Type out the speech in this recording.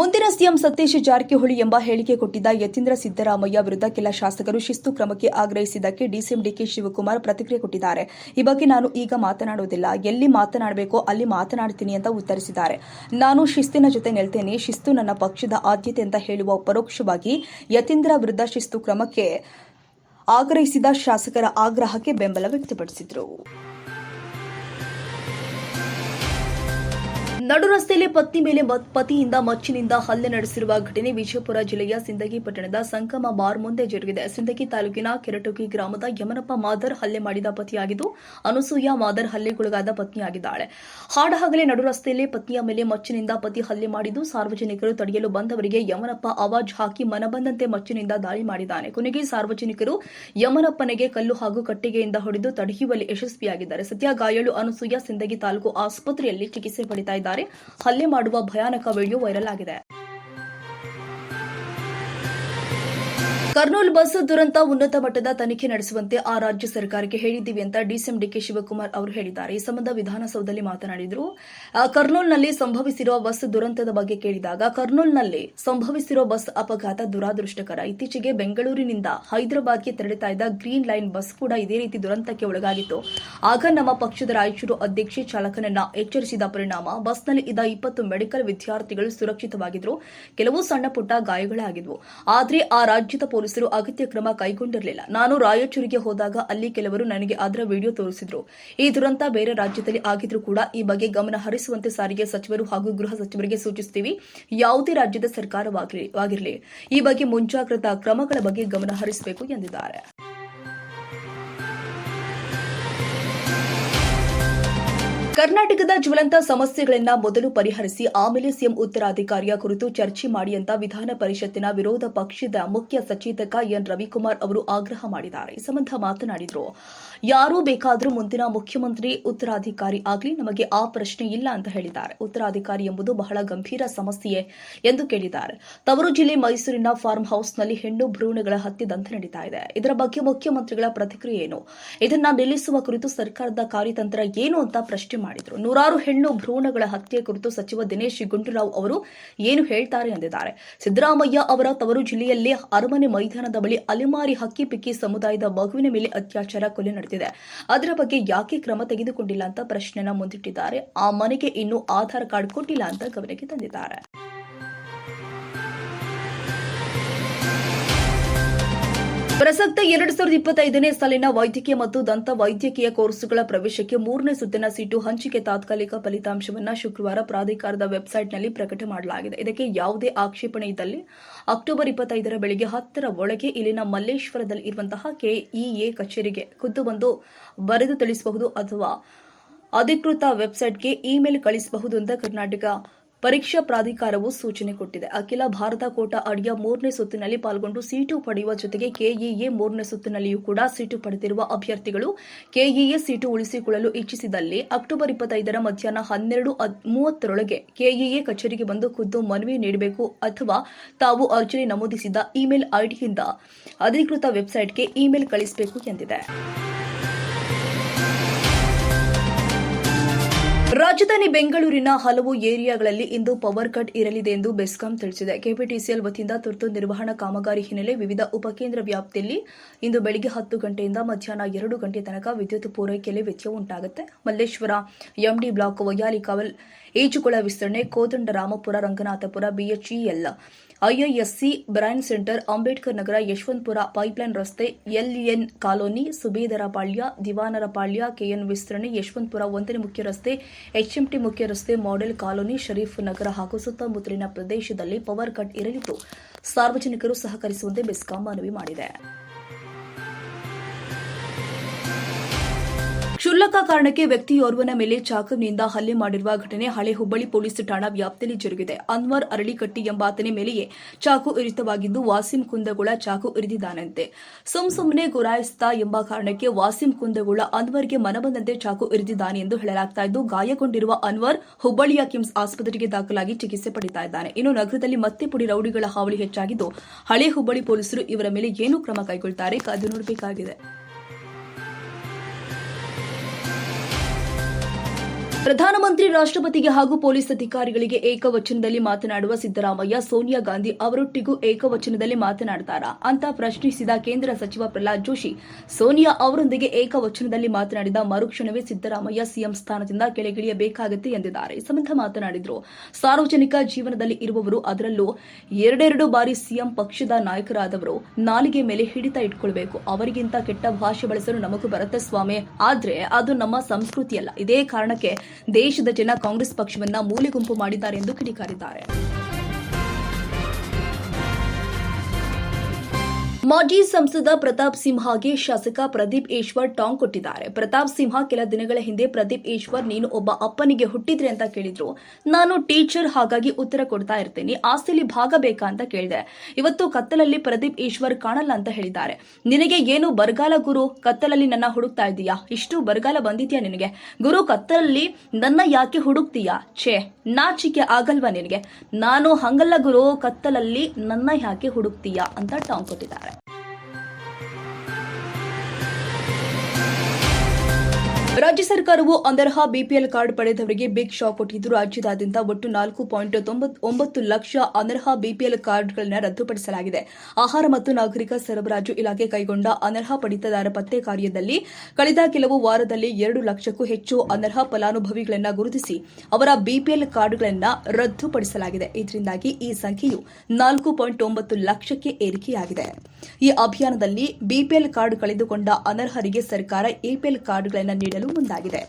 ಮುಂದಿನ ಸಿಎಂ ಸತೀಶ್ ಜಾರಕಿಹೊಳಿ ಎಂಬ ಹೇಳಿಕೆ ಕೊಟ್ಟಿದ್ದ ಯತೀಂದ್ರ ಸಿದ್ದರಾಮಯ್ಯ ವಿರುದ್ಧ ಕೆಲ ಶಾಸಕರು ಶಿಸ್ತು ಕ್ರಮಕ್ಕೆ ಆಗ್ರಹಿಸಿದ್ದಕ್ಕೆ ಡಿಸಿಎಂ ಡಿಕೆ ಶಿವಕುಮಾರ್ ಪ್ರತಿಕ್ರಿಯೆ ಕೊಟ್ಟಿದ್ದಾರೆ. ಈ ಬಗ್ಗೆ ನಾನು ಈಗ ಮಾತನಾಡುವುದಿಲ್ಲ. ಎಲ್ಲಿ ಮಾತನಾಡಬೇಕೋ ಅಲ್ಲಿ ಮಾತನಾಡ್ತೀನಿ ಅಂತ ಉತ್ತರಿಸಿದ್ದಾರೆ. ನಾನು ಶಿಸ್ತಿನ ಜೊತೆ ನಿಲ್ತೇನೆ. ಶಿಸ್ತು ನನ್ನ ಪಕ್ಷದ ಆದ್ಯತೆ ಅಂತ ಹೇಳುವ ಪರೋಕ್ಷವಾಗಿ ಯತೀಂದ್ರ ವಿರುದ್ಧ ಶಿಸ್ತು ಕ್ರಮಕ್ಕೆ ಆಗ್ರಹಿಸಿದ ಶಾಸಕರ ಆಗ್ರಹಕ್ಕೆ ಬೆಂಬಲ ವ್ಯಕ್ತಪಡಿಸಿದರು. ನಡು ರಸ್ತೆಯಲ್ಲಿ ಪತ್ನಿ ಮೇಲೆ ಪತಿಯಿಂದ ಮಚ್ಚಿನಿಂದ ಹಲ್ಲೆ ನಡೆಸಿರುವ ಘಟನೆ ವಿಜಯಪುರ ಜಿಲ್ಲೆಯ ಸಿಂದಗಿ ಪಟ್ಟಣದ ಸಂಗಮ ಬಾರ್ ಮುಂದೆ ಜರುಗಿದೆ. ಸಿಂದಗಿ ತಾಲೂಕಿನ ಕೆರಟುಗಿ ಗ್ರಾಮದ ಯಮನಪ್ಪ ಮಾದರ್ ಹಲ್ಲೆ ಮಾಡಿದ ಪತಿಯಾಗಿದ್ದು, ಅನುಸೂಯ ಮಾದರ್ ಹಲ್ಲೆಗೊಳಗಾದ ಪತ್ನಿಯಾಗಿದ್ದಾಳೆ. ಹಾಡಹಗಲೇ ನಡು ರಸ್ತೆಯಲ್ಲಿ ಪತ್ನಿಯ ಮೇಲೆ ಮಚ್ಚಿನಿಂದ ಪತಿ ಹಲ್ಲೆ ಮಾಡಿದ್ದು, ಸಾರ್ವಜನಿಕರು ತಡೆಯಲು ಬಂದವರಿಗೆ ಯಮನಪ್ಪ ಆವಾಜ್ ಹಾಕಿ ಮನಬಂದಂತೆ ಮಚ್ಚಿನಿಂದ ದಾಳಿ ಮಾಡಿದ್ದಾನೆ. ಕೊನೆಗೆ ಸಾರ್ವಜನಿಕರು ಯಮನಪ್ಪನಿಗೆ ಕಲ್ಲು ಹಾಗೂ ಕಟ್ಟಿಗೆಯಿಂದ ಹೊಡೆದು ತಡೆಯುವಲ್ಲಿ ಯಶಸ್ವಿಯಾಗಿದ್ದಾರೆ. ಸದ್ಯ ಗಾಯಾಳು ಅನುಸೂಯ ಸಿಂದಗಿ ತಾಲೂಕು ಆಸ್ಪತ್ರೆಯಲ್ಲಿ ಚಿಕಿತ್ಸೆ ಪಡಿತಾ ಇದ್ದಾರೆ. ಹಲ್ಲೆ ಮಾಡುವ ಭಯಾನಕ ವಿಡಿಯೋ ವೈರಲ್ ಆಗಿದೆ. ಕರ್ನೂಲ್ ಬಸ್ ದುರಂತ ಉನ್ನತ ಮಟ್ಟದ ತನಿಖೆ ನಡೆಸುವಂತೆ ಆ ರಾಜ್ಯ ಸರ್ಕಾರಕ್ಕೆ ಹೇಳಿದ್ದೀವಿ ಅಂತ ಡಿಸಿಎಂ ಡಿಕೆ ಶಿವಕುಮಾರ್ ಅವರು ಹೇಳಿದ್ದಾರೆ. ಈ ಸಂಬಂಧ ವಿಧಾನಸೌಧದಲ್ಲಿ ಮಾತನಾಡಿದರು. ಕರ್ನೂಲ್ನಲ್ಲಿ ಸಂಭವಿಸಿರುವ ಬಸ್ ದುರಂತದ ಬಗ್ಗೆ ಕೇಳಿದಾಗ ಕರ್ನೂಲ್ನಲ್ಲಿ ಸಂಭವಿಸಿರುವ ಬಸ್ ಅಪಘಾತ ದುರಾದೃಷ್ಟಕರ. ಇತ್ತೀಚೆಗೆ ಬೆಂಗಳೂರಿನಿಂದ ಹೈದರಾಬಾದ್ಗೆ ತೆರಳುತ್ತಾ ಇದ್ದ ಗ್ರೀನ್ ಲೈನ್ ಬಸ್ ಕೂಡ ಇದೇ ರೀತಿ ದುರಂತಕ್ಕೆ ಒಳಗಾಗಿತ್ತು. ಆಗ ನಮ್ಮ ಪಕ್ಷದ ರಾಯಚೂರು ಅಧ್ಯಕ್ಷೆ ಚಾಲಕನನ್ನ ಎಚ್ಚರಿಸಿದ ಪರಿಣಾಮ ಬಸ್ನಲ್ಲಿ ಇದ್ದ ಇಪ್ಪತ್ತು ಮೆಡಿಕಲ್ ವಿದ್ಯಾರ್ಥಿಗಳು ಸುರಕ್ಷಿತವಾಗಿದ್ರು. ಕೆಲವು ಸಣ್ಣ ಪುಟ್ಟ ಗಾಯಗಳಾಗಿದ್ವು. ಆದರೆ ಆ ರಾಜ್ಯದ ಪೊಲೀಸರು ಅಗತ್ಯ ಕ್ರಮ ಕೈಗೊಂಡಿರಲಿಲ್ಲ. ನಾನು ರಾಯಚೂರಿಗೆ ಹೋದಾಗ ಅಲ್ಲಿ ಕೆಲವರು ನನಗೆ ಅದರ ವಿಡಿಯೋ ತೋರಿಸಿದ್ರು. ಈ ದುರಂತ ಬೇರೆ ರಾಜ್ಯದಲ್ಲಿ ಆಗಿದ್ರೂ ಕೂಡ ಈ ಬಗ್ಗೆ ಗಮನ ಹರಿಸುವಂತೆ ಸಾರಿಗೆ ಸಚಿವರು ಹಾಗೂ ಗೃಹ ಸಚಿವರಿಗೆ ಸೂಚಿಸುತ್ತೀವಿ ಯಾವುದೇ ರಾಜ್ಯದ ಸರ್ಕಾರವಾಗಿರಲಿ ಈ ಬಗ್ಗೆ ಮುಂಜಾಗ್ರತಾ ಕ್ರಮಗಳ ಬಗ್ಗೆ ಗಮನ ಹರಿಸಬೇಕು ಎಂದಿದ್ದಾರೆ. ಕರ್ನಾಟಕದ ಜ್ವಲಂತ ಸಮಸ್ಯೆಗಳನ್ನ ಮೊದಲು ಪರಿಹರಿಸಿ ಆಮೇಲೆ ಸಿಎಂ ಉತ್ತರಾಧಿಕಾರಿಯ ಕುರಿತು ಚರ್ಚೆ ಮಾಡಿ ಅಂತ ವಿಧಾನ ಪರಿಷತ್ತಿನ ವಿರೋಧ ಪಕ್ಷದ ಮುಖ್ಯ ಸಚೇತಕ ಎನ್ ರವಿಕುಮಾರ್ ಅವರು ಆಗ್ರಹ ಮಾಡಿದ್ದಾರೆ. ಈ ಸಂಬಂಧ ಮಾತನಾಡಿದರು. ಯಾರೂ ಬೇಕಾದರೂ ಮುಂದಿನ ಮುಖ್ಯಮಂತ್ರಿ, ಉತ್ತರಾಧಿಕಾರಿ ಆಗಲಿ ನಮಗೆ ಆ ಪ್ರಶ್ನೆ ಇಲ್ಲ ಅಂತ ಹೇಳಿದ್ದಾರೆ. ಉತ್ತರಾಧಿಕಾರಿ ಎಂಬುದು ಬಹಳ ಗಂಭೀರ ಸಮಸ್ಯೆ ಎಂದು ಕೇಳಿದ್ದಾರೆ. ತವರು ಜಿಲ್ಲೆ ಮೈಸೂರಿನ ಫಾರ್ಮ್ ಹೌಸ್ನಲ್ಲಿ ಹೆಣ್ಣು ಭ್ರೂಣಗಳ ಹತ್ಯೆ ದಂತ ನಡೀತಾ ಇದೆ. ಇದರ ಬಗ್ಗೆ ಮುಖ್ಯಮಂತ್ರಿಗಳ ಪ್ರತಿಕ್ರಿಯೆ ಏನು? ಇದನ್ನ ನಿಲ್ಲಿಸುವ ಕುರಿತು ಸರ್ಕಾರದ ಕಾರ್ಯತಂತ್ರ ಏನು ಅಂತ ಪ್ರಶ್ನೆ ಮಾಡಿದರು. ನೂರಾರು ಹೆಣ್ಣು ಭ್ರೂಣಗಳ ಹತ್ಯೆ ಕುರಿತು ಸಚಿವ ದಿನೇಶ್ ಗುಂಡೂರಾವ್ ಅವರು ಏನು ಹೇಳ್ತಾರೆ ಎಂದಿದ್ದಾರೆ. ಸಿದ್ದರಾಮಯ್ಯ ಅವರ ತವರು ಜಿಲ್ಲೆಯಲ್ಲಿ ಅರಮನೆ ಮೈದಾನದ ಬಳಿ ಅಲೆಮಾರಿ ಹಕ್ಕಿ ಪಿಕ್ಕಿ ಸಮುದಾಯದ ಮಗುವಿನ ಮೇಲೆ ಅತ್ಯಾಚಾರ ಕೊಲೆ ನಡೆದಿದೆ. ಅದರ ಬಗ್ಗೆ ಯಾಕೆ ಕ್ರಮ ತೆಗೆದುಕೊಂಡಿಲ್ಲ ಅಂತ ಪ್ರಶ್ನೆನ ಮುಂದಿಟ್ಟಿದ್ದಾರೆ. ಆ ಮನೆಗೆ ಇನ್ನೂ ಆಧಾರ್ ಕಾರ್ಡ್ ಕೊಟ್ಟಿಲ್ಲ ಅಂತ ಗಮನಕ್ಕೆ ತಂದಿದ್ದಾರೆ. ಪ್ರಸಕ್ತ ಎರಡು ಸಾವಿರದ ಇಪ್ಪತ್ತೈದನೇ ಸಾಲಿನ ವೈದ್ಯಕೀಯ ಮತ್ತು ದಂತ ವೈದ್ಯಕೀಯ ಕೋರ್ಸುಗಳ ಪ್ರವೇಶಕ್ಕೆ ಮೂರನೇ ಸುತ್ತಿನ ಸೀಟು ಹಂಚಿಕೆ ತಾತ್ಕಾಲಿಕ ಫಲಿತಾಂಶವನ್ನು ಶುಕ್ರವಾರ ಪ್ರಾಧಿಕಾರದ ವೆಬ್ಸೈಟ್ನಲ್ಲಿ ಪ್ರಕಟ ಮಾಡಲಾಗಿದೆ. ಇದಕ್ಕೆ ಯಾವುದೇ ಆಕ್ಷೇಪಣೆ ಇದ್ದಲ್ಲಿ ಅಕ್ಟೋಬರ್ ಇಪ್ಪತ್ತೈದರ ಬೆಳಗ್ಗೆ ಹತ್ತರ ಒಳಗೆ ಇಲ್ಲಿನ ಮಲ್ಲೇಶ್ವರದಲ್ಲಿ ಇರುವಂತಹ ಕೆಇಎ ಕಚೇರಿಗೆ ಖುದ್ದು ಬಂದು ಬರೆದು ತಿಳಿಸಬಹುದು ಅಥವಾ ಅಧಿಕೃತ ವೆಬ್ಸೈಟ್ಗೆ ಇಮೇಲ್ ಕಳಿಸಬಹುದು ಅಂತ ಕರ್ನಾಟಕ ಪರೀಕ್ಷಾ ಪ್ರಾಧಿಕಾರವು ಸೂಚನೆ ಕೊಟ್ಟಿದೆ. ಅಖಿಲ ಭಾರತ ಕೋಟಾ ಅಡಿಯ ಮೂರನೇ ಸುತ್ತಿನಲ್ಲಿ ಪಾಲ್ಗೊಂಡು ಸೀಟು ಪಡೆಯುವ ಜೊತೆಗೆ ಕೆಇಎ ಮೂರನೇ ಸುತ್ತಿನಲ್ಲಿಯೂ ಕೂಡ ಸೀಟು ಪಡೆದಿರುವ ಅಭ್ಯರ್ಥಿಗಳು ಕೆಇಎ ಸೀಟು ಉಳಿಸಿಕೊಳ್ಳಲು ಇಚ್ಛಿಸಿದಲ್ಲಿ ಅಕ್ಟೋಬರ್ ಇಪ್ಪತ್ತೈದರ ಮಧ್ಯಾಹ್ನ ಹನ್ನೆರಡು ಮೂವತ್ತರೊಳಗೆ ಕೆಇಎ ಕಚೇರಿಗೆ ಬಂದು ಖುದ್ದು ಮನವಿ ನೀಡಬೇಕು ಅಥವಾ ತಾವು ಅರ್ಜಿ ನಮೂದಿಸಿದ ಇಮೇಲ್ ಐಡಿಯಿಂದ ಅಧಿಕೃತ ವೆಬ್ಸೈಟ್ಗೆ ಇಮೇಲ್ ಕಳಿಸಬೇಕು ಎಂದಿದೆ. ರಾಜಧಾನಿ ಬೆಂಗಳೂರಿನ ಹಲವು ಏರಿಯಾಗಳಲ್ಲಿ ಇಂದು ಪವರ್ ಕಟ್ ಇರಲಿದೆ ಎಂದು ಬೆಸ್ಕಾಂ ತಿಳಿಸಿದೆ. ಕೆಪಿಟಿಸಿಎಲ್ ವತಿಯಿಂದ ತುರ್ತು ನಿರ್ವಹಣಾ ಕಾಮಗಾರಿ ಹಿನ್ನೆಲೆ ವಿವಿಧ ಉಪಕೇಂದ್ರ ವ್ಯಾಪ್ತಿಯಲ್ಲಿ ಇಂದು ಬೆಳಗ್ಗೆ ಹತ್ತು ಗಂಟೆಯಿಂದ ಮಧ್ಯಾಹ್ನ ಎರಡು ಗಂಟೆ ತನಕ ವಿದ್ಯುತ್ ಪೂರೈಕೆಯಲ್ಲಿ ವ್ಯತ್ಯಯ ಉಂಟಾಗುತ್ತೆ. ಮಲ್ಲೇಶ್ವರ, ಎಂಡಿ ಬ್ಲಾಕ್ ವಯಾಲಿಕಾವಲ್ ಈಜುಕೊಳ ವಿಸ್ತರಣೆ, Kodanda Ramapura, Ranganathapura, BHEL, IISc brain centre, Ambedkar Nagar, Yeshwanthpur, pipeline ರಸ್ತೆ, ಎಲ್ಎನ್ ಕಾಲೋನಿ ಸುಬೇದರ ಪಾಳ್ಯ ದಿವಾನರ ಕೆಎನ್ ವಿಸ್ತರಣೆ, ಯಶವಂತಪುರ, ಒಂದನೇ ಮುಖ್ಯ ರಸ್ತೆ ಎಚ್ಎಂಟಿ ಮುಖ್ಯ ರಸ್ತೆ ಮಾಡೆಲ್ ಕಾಲೋನಿ ಶರೀಫ್ ನಗರ ಹಾಗೂ ಸುತ್ತಮುತ್ತಲಿನ ಪ್ರದೇಶದಲ್ಲಿ ಪವರ್ ಕಟ್ ಇರಲಿದ್ದು, ಸಾರ್ವಜನಿಕರು ಸಹಕರಿಸುವಂತೆ ಬೆಸ್ಕಾಂ ಮನವಿ ಮಾಡಿದೆ. ಕ್ಷುಲ್ಲಕ ಕಾರಣಕ್ಕೆ ವ್ಯಕ್ತಿಯೋರ್ವನ ಮೇಲೆ ಚಾಕುವಿನಿಂದ ಹಲ್ಲೆ ಮಾಡಿರುವ ಘಟನೆ ಹಳೆ ಹುಬ್ಬಳ್ಳಿ ಪೊಲೀಸ್ ಠಾಣಾ ವ್ಯಾಪ್ತಿಯಲ್ಲಿ ಜರುಗಿದೆ. ಅನ್ವರ್ ಅರಳಿಕಟ್ಟಿ ಎಂಬಾತನ ಮೇಲೆಯೇ ಚಾಕು ಇರಿತವಾಗಿದ್ದು ವಾಸಿಂ ಕುಂದಗೋಳ ಚಾಕು ಇರಿದಿದ್ದಾನಂತೆ. ಸುಮ್ ಸುಮ್ಮನೆ ಗುರಾಯಿಸ್ತಾ ಎಂಬ ಕಾರಣಕ್ಕೆ ವಾಸಿಂ ಕುಂದಗೋಳ ಅನ್ವರ್ಗೆ ಮನಬಂದಂತೆ ಚಾಕು ಇರಿದಿದ್ದಾನೆ ಎಂದು ಹೇಳಲಾಗ್ತಾ ಇದ್ದು, ಗಾಯಗೊಂಡಿರುವ ಅನ್ವರ್ ಹುಬ್ಬಳ್ಳಿಯ ಕಿಮ್ಸ್ ಆಸ್ಪತ್ರೆಗೆ ದಾಖಲಾಗಿ ಚಿಕಿತ್ಸೆ ಪಡಿತಾ ಇದ್ದಾನೆ. ಇನ್ನು ನಗರದಲ್ಲಿ ಮತ್ತೆ ಪುಡಿ ರೌಡಿಗಳ ಹಾವಳಿ ಹೆಚ್ಚಾಗಿದ್ದು, ಹಳೆ ಹುಬ್ಬಳ್ಳಿ ಪೊಲೀಸರು ಇವರ ಮೇಲೆ ಏನು ಕ್ರಮ ಕೈಗೊಳ್ತಾರೆ? ಕಾದು ನೋಡಬೇಕಾಗಿದೆ. ಪ್ರಧಾನಮಂತ್ರಿ ರಾಷ್ಟ್ರಪತಿಗೆ ಹಾಗೂ ಪೊಲೀಸ್ ಅಧಿಕಾರಿಗಳಿಗೆ ಏಕವಚನದಲ್ಲಿ ಮಾತನಾಡುವ ಸಿದ್ದರಾಮಯ್ಯ, ಸೋನಿಯಾ ಗಾಂಧಿ ಅವರೊಟ್ಟಿಗೂ ಏಕವಚನದಲ್ಲಿ ಮಾತನಾಡುತ್ತಾರಾ ಅಂತ ಪ್ರಶ್ನಿಸಿದ ಕೇಂದ್ರ ಸಚಿವ ಪ್ರಹ್ಲಾದ್ ಜೋಶಿ, ಸೋನಿಯಾ ಅವರೊಂದಿಗೆ ಏಕವಚನದಲ್ಲಿ ಮಾತನಾಡಿದ ಮರುಕ್ಷಣವೇ ಸಿದ್ದರಾಮಯ್ಯ ಸಿಎಂ ಸ್ಥಾನದಿಂದ ಕೆಳಗಿಳಿಯಬೇಕಾಗತ್ತೆ ಎಂದಿದ್ದಾರೆ. ಈ ಸಂಬಂಧ ಮಾತನಾಡಿದರು, ಸಾರ್ವಜನಿಕ ಜೀವನದಲ್ಲಿ ಇರುವವರು ಅದರಲ್ಲೂ ಎರಡೆರಡು ಬಾರಿ ಸಿಎಂ ಪಕ್ಷದ ನಾಯಕರಾದವರು ನಾಲಿಗೆ ಮೇಲೆ ಹಿಡಿತ ಇಟ್ಕೊಳ್ಬೇಕು. ಅವರಿಗಿಂತ ಕೆಟ್ಟ ಭಾಷೆ ಬಳಸಲು ನಮಗೂ ಬರುತ್ತೆ ಸ್ವಾಮಿ. ಆದ್ರೆ ಅದು ನಮ್ಮ ಸಂಸ್ಕೃತಿಯಲ್ಲ. ಇದೇ ಕಾರಣಕ್ಕೆ ದೇಶದ ಜನ ಕಾಂಗ್ರೆಸ್ ಪಕ್ಷವನ್ನ ಮೂಲೆಗುಂಪು ಮಾಡಿದ್ದಾರೆ ಎಂದು ಕಿಡಿಕಾರಿದ್ದಾರೆ. ಮಾಜಿ ಸಂಸದ ಪ್ರತಾಪ್ ಸಿಂಹಗೆ ಶಾಸಕ ಪ್ರದೀಪ್ ಈಶ್ವರ್ ಟಾಂಗ್ ಕೊಟ್ಟಿದ್ದಾರೆ. ಪ್ರತಾಪ್ ಸಿಂಹ ಕೆಲ ದಿನಗಳ ಹಿಂದೆ ಪ್ರದೀಪ್ ಈಶ್ವರ್, ನೀನು ಒಬ್ಬ ಅಪ್ಪನಿಗೆ ಹುಟ್ಟಿದ್ರೆ ಅಂತ ಕೇಳಿದ್ರು. ನಾನು ಟೀಚರ್, ಹಾಗಾಗಿ ಉತ್ತರ ಕೊಡ್ತಾ ಇರ್ತೀನಿ. ಆಸ್ತಿಲಿ ಭಾಗ ಬೇಕಾ ಅಂತ ಕೇಳಿದೆ. ಇವತ್ತು ಕತ್ತಲಲ್ಲಿ ಪ್ರದೀಪ್ ಈಶ್ವರ್ ಕಾಣಲ್ಲ ಅಂತ ಹೇಳಿದ್ದಾರೆ. ನಿನಗೆ ಏನು ಬರಗಾಲ ಗುರು? ಕತ್ತಲಲ್ಲಿ ನನ್ನ ಹುಡುಕ್ತಾ ಇದೀಯಾ ಇಷ್ಟು ಬರಗಾಲ ಬಂದಿದ್ಯಾ ನಿನಗೆ? ಗುರು, ಕತ್ತಲಲ್ಲಿ ನನ್ನ ಯಾಕೆ ಹುಡುಕ್ತೀಯಾ? ಛೇ, ನಾಚಿಕೆ ಆಗಲ್ವಾ ನಿನಗೆ? ನಾನು ಹಂಗಲ್ಲ ಗುರು, ಕತ್ತಲಲ್ಲಿ ನನ್ನ ಯಾಕೆ ಹುಡುಕ್ತೀಯಾ? ಅಂತ ಟಾಂಗ್ ಕೊಟ್ಟಿದ್ದಾರೆ. ರಾಜ್ಯ ಸರ್ಕಾರವು ಅನರ್ಹ ಬಿಪಿಎಲ್ ಕಾರ್ಡ್ ಪಡೆದವರಿಗೆ ಬಿಗ್ ಶಾಕ್ ಕೊಟ್ಟಿದ್ದು, ರಾಜ್ಯದಾದ್ಯಂತ ಒಟ್ಟು ನಾಲ್ಕು ಪಾಯಿಂಟ್ ಒಂಬತ್ತು ಲಕ್ಷ ಅನರ್ಹ ಬಿಪಿಎಲ್ ಕಾರ್ಡ್ಗಳನ್ನು ರದ್ದುಪಡಿಸಲಾಗಿದೆ. ಆಹಾರ ಮತ್ತು ನಾಗರಿಕ ಸರಬರಾಜು ಇಲಾಖೆ ಕೈಗೊಂಡ ಅನರ್ಹ ಪಡಿತದಾರ ಪತ್ತೆ ಕಾರ್ಯದಲ್ಲಿ ಕಳೆದ ಕೆಲವು ವಾರದಲ್ಲಿ ಎರಡು ಲಕ್ಷಕ್ಕೂ ಹೆಚ್ಚು ಅನರ್ಹ ಫಲಾನುಭವಿಗಳನ್ನು ಗುರುತಿಸಿ ಅವರ ಬಿಪಿಎಲ್ ಕಾರ್ಡ್ಗಳನ್ನು ರದ್ದುಪಡಿಸಲಾಗಿದೆ. ಇದರಿಂದಾಗಿ ಈ ಸಂಖ್ಯೆಯು ನಾಲ್ಕು ಪಾಯಿಂಟ್ ಒಂಬತ್ತು ಲಕ್ಷಕ್ಕೆ ಏರಿಕೆಯಾಗಿದೆ. ಈ ಅಭಿಯಾನದಲ್ಲಿ ಬಿಪಿಎಲ್ ಕಾರ್ಡ್ ಕಳೆದುಕೊಂಡ ಅನರ್ಹರಿಗೆ ಸರ್ಕಾರ ಎಪಿಎಲ್ ಕಾರ್ಡ್ಗಳನ್ನು ನೀಡಲು ಮುಂದಾಗಿದೆ